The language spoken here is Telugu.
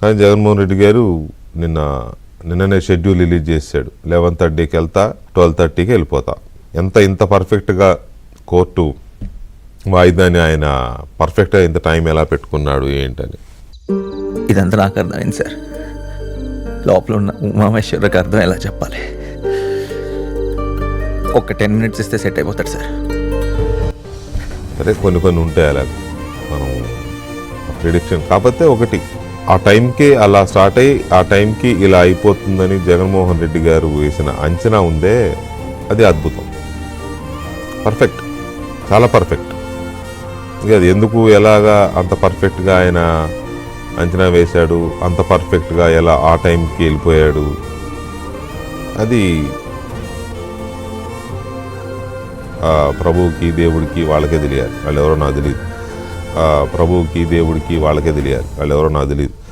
కానీ జగన్మోహన్ రెడ్డి గారు నిన్న నిన్ననే షెడ్యూల్ రిలీజ్ చేశాడు. లెవెన్ థర్టీకి వెళ్తా ట్వెల్వ్ థర్టీకి వెళ్ళిపోతా. ఎంత ఇంత పర్ఫెక్ట్గా కోర్టు వాయిదాని ఆయన పర్ఫెక్ట్గా ఇంత టైం ఎలా పెట్టుకున్నాడు ఏంటని. ఇదంతా నాకు అర్థమైంది సార్. లోపల ఉన్న ఉమామేశ్వరికి అర్థం ఎలా చెప్పాలి? ఒక టెన్ మినిట్స్ ఇస్తే సెట్ అయిపోతాడు సార్. సరే కొన్ని కొన్ని ఉంటాయి అలా మనం ప్రిడిక్షన్ కాకపోతే ఒకటి ఆ టైంకి అలా స్టార్ట్ అయ్యి ఆ టైంకి ఇలా అయిపోతుందని జగన్మోహన్ రెడ్డి గారు వేసిన అంచనా ఉందే అది అద్భుతం. పర్ఫెక్ట్. చాలా పర్ఫెక్ట్. ఇక అది ఎందుకు ఎలాగా అంత పర్ఫెక్ట్గా ఆయన అంచనా వేశాడు అంత పర్ఫెక్ట్గా ఎలా ఆ టైంకి వెళ్ళిపోయాడు అది ప్రభువుకి దేవుడికి వాళ్ళకే తెలియాలి. వాళ్ళు ఎవరో నాకు తెలియదు. ప్రభువుకి దేవుడికి వాళ్ళకే తెలియాలి. వాళ్ళు ఎవరో నాకు తెలియదు.